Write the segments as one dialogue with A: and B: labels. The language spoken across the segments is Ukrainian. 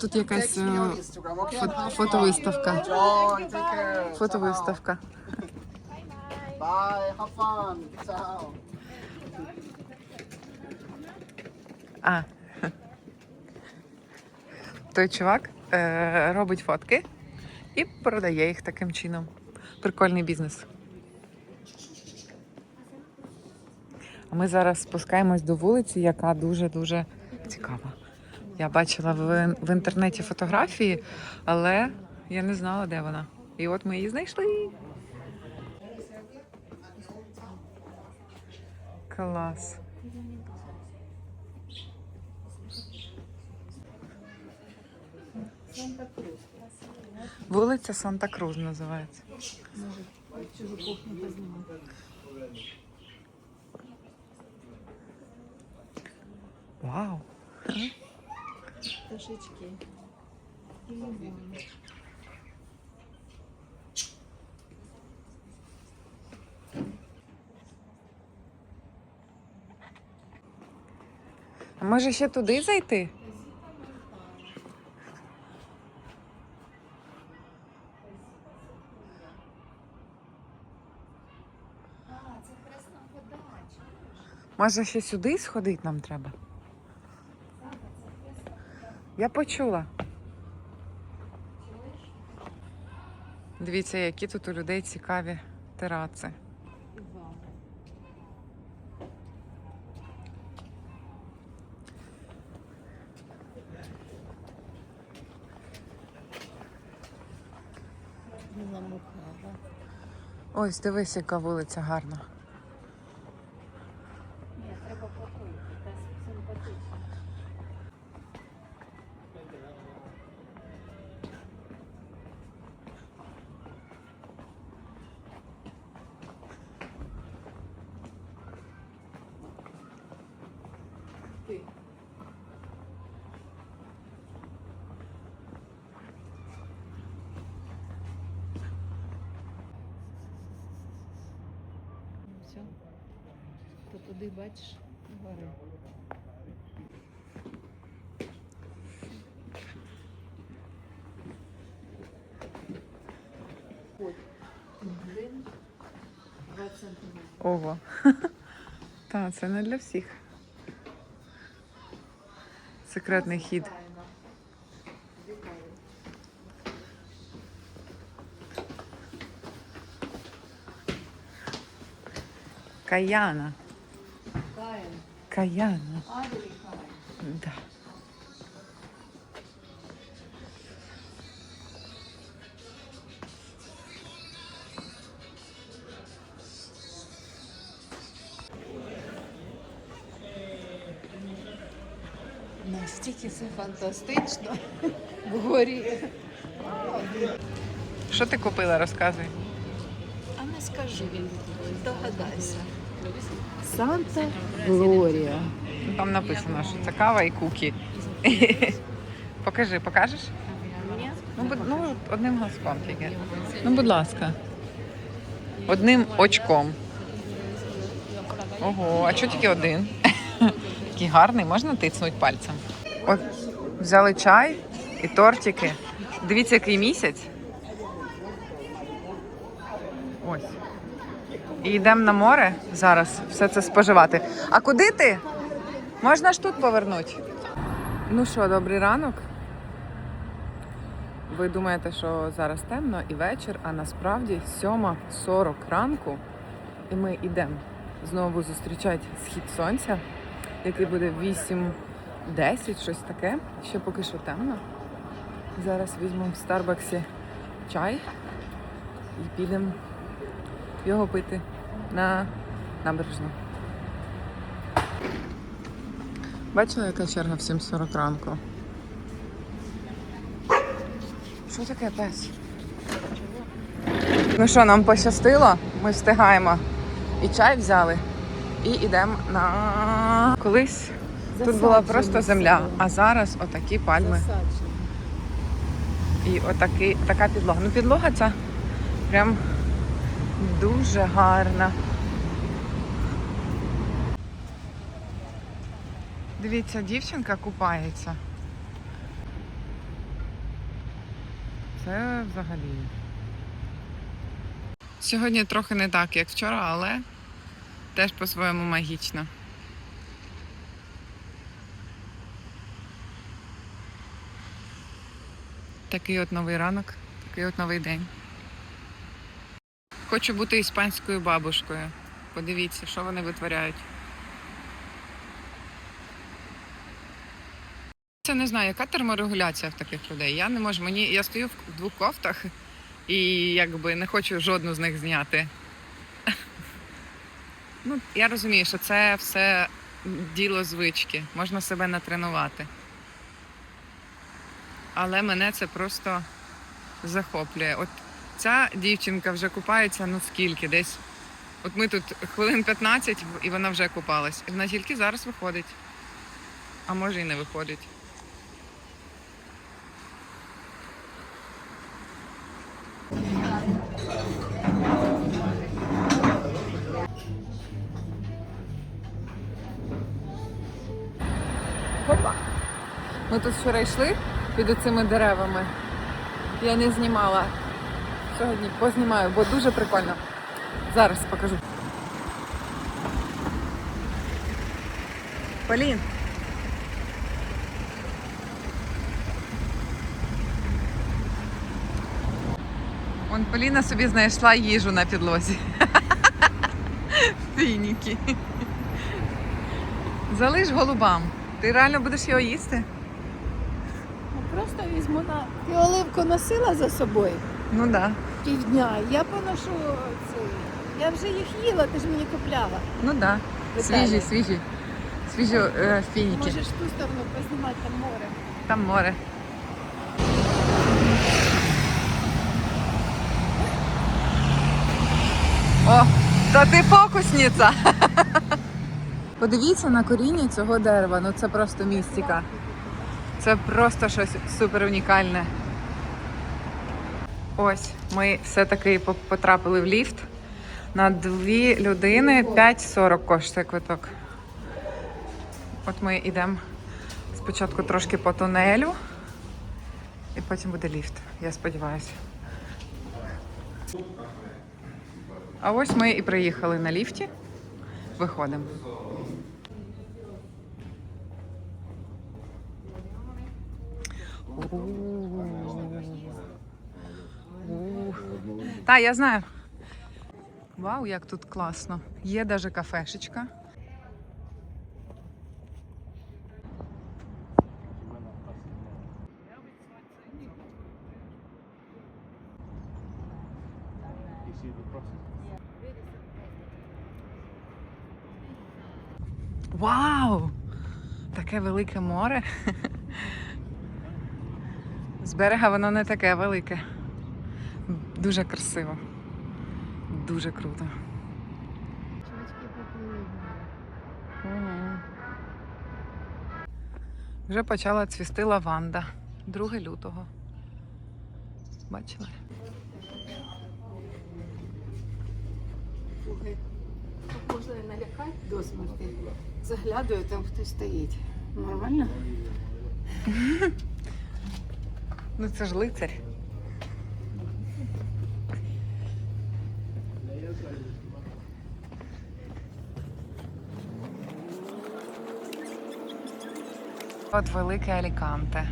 A: Тут якась е, фо- фотовиставка. Фотовиставка.
B: Bye, have fun. Ciao.
A: А. Той чувак е, робить фотки і продає їх таким чином. Прикольний бізнес. А ми зараз спускаємось до вулиці, яка дуже-дуже цікава. Я бачила в, в інтернеті фотографії, але я не знала, де вона. І от ми її знайшли. Клас. Вулиця Санта-Круз називається. Вау!
C: Пташечки. І лимон.
A: А може ще туди зайти? Може ще сюди сходити нам треба? Я почула. Дивіться, які тут у людей цікаві тераци. Ось, дивись, яка вулиця гарна.
C: Туди бачиш гори. Ой, блин, 20 сантиметрів.
A: Ого. Та, це не для всіх. Секретний хід. Каяна. Каяна. Да.
C: Настільки це фантастично. Вгорі.
A: Що ти купила, розказуй.
C: А не скажи, догадайся. Санта Глорія.
A: Там написано, що це кава і кукі. Покажи, покажеш? Ну, будь- ну, одним глазком тільки. Ну, будь ласка. Одним очком. Ого, а чого тільки один? Такий гарний, можна тицнути пальцем. От взяли чай і тортики. Дивіться, який місяць. Ось. І йдемо на море зараз все це споживати. А куди ти? Можна ж тут повернути. Ну що, добрий ранок. Ви думаєте, що зараз темно і вечір, а насправді 7.40 ранку, і ми йдемо знову зустрічати схід сонця, який буде 8.10, щось таке. Ще поки що темно. Зараз візьмемо в Старбаксі чай і підемо його пити на набережну. Бачила, яка черга в 7.40 ранку? Що таке пес? Ну що, нам пощастило, ми встигаємо. І чай взяли, і йдемо на колись. Тут була просто земля, а зараз отакі пальми і отакі, така підлога. Ну, підлога ця прям дуже гарна. Дивіться, дівчинка купається. це взагалі. Сьогодні трохи не так, як вчора, але теж по-своєму магічно. Такий от новий ранок, такий от новий день. Хочу бути іспанською бабушкою. Подивіться, що вони витворяють. Це не знаю, яка терморегуляція в таких людей. Я не можу. Мені я стою в двох кофтах і якби не хочу жодну з них зняти. Ну, я розумію, що це все діло звички, можна себе натренувати. Але мене це просто захоплює. От ця дівчинка вже купається, ну скільки, десь. От ми тут хвилин 15 і вона вже купалась. Вона тільки зараз виходить. А може і не виходить. Опа. Ми тут вчора йшли під цими деревами. Я не знімала. Сьогодні познімаю, бо дуже прикольно. Зараз покажу. Полін. Вон Поліна собі знайшла їжу на підлозі. Фініки. Залиш голубам. Ти реально будеш його їсти?
C: Ну, просто візьму на. Ти оливку носила за собою
A: Ну так. Да.
C: півдня. Я поношу це. Я вже їх їла, ти ж мені купляла.
A: Ну так. Да. Свіжі, свіжі. Свіжі е, фініки.
C: Можеш ту сторону познімати там море.
A: Там море. О, та ти фокусниця. Подивіться на коріння цього дерева. Ну це просто містика. Це просто щось супер унікальне. Ось, ми все-таки потрапили в ліфт. На дві людини 5,40 коштує квиток. От ми йдемо спочатку трошки по тунелю, і потім буде ліфт, я сподіваюся. А ось ми і приїхали на ліфті. Виходимо. Та, я знаю. Вау, як тут класно. Є навіть кафешечка. Вау! Таке велике море. З берега воно не таке велике. Дуже красиво. Дуже круто.
C: Чувачки поплили.
A: Мгм. Вже почала цвісти лаванда. 2 лютого. Бачили?
C: Можна налякати до смерті. Заглядаю, там хтось стоїть. Нормально?
A: Ну це ж лицар. От велике Аліканте.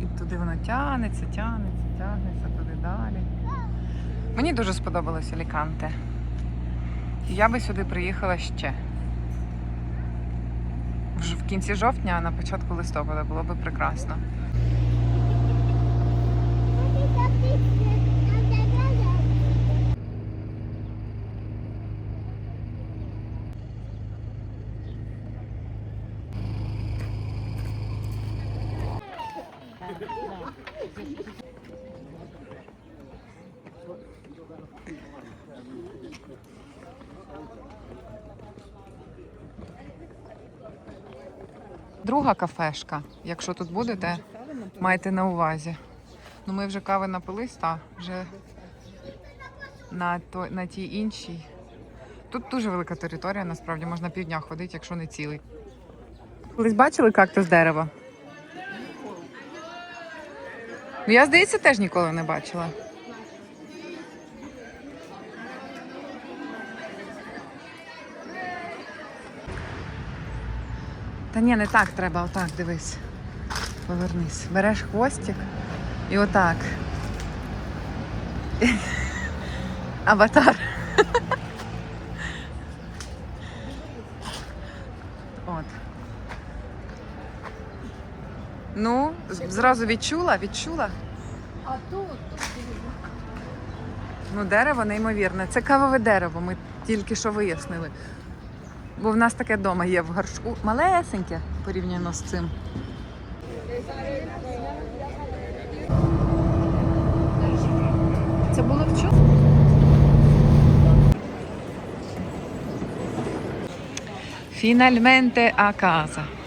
A: І туди воно тягнеться, тягнеться, тягнеться туди далі. Мені дуже сподобалось Аліканте. Я би сюди приїхала ще. В кінці жовтня, а на початку листопада було би прекрасно. Друга кафешка, якщо тут будете, майте на увазі. Ну ми вже кави напились, та вже на, то, на тій іншій. Тут дуже велика територія, насправді можна півдня ходити, якщо не цілий. Колись бачили кактус дерева? Ну я, здається, теж ніколи не бачила. Та ні, не так треба, отак дивись. Повернись. Береш хвостик і отак. Аватар. От. Ну, зразу відчула, відчула.
C: А тут, тут
A: Ну, дерево неймовірне. Це кавове дерево, ми тільки що вияснили. Бо в нас таке вдома є в горшку. Малесеньке порівняно з цим.
C: це було вчора?
A: Фінальменте а casa.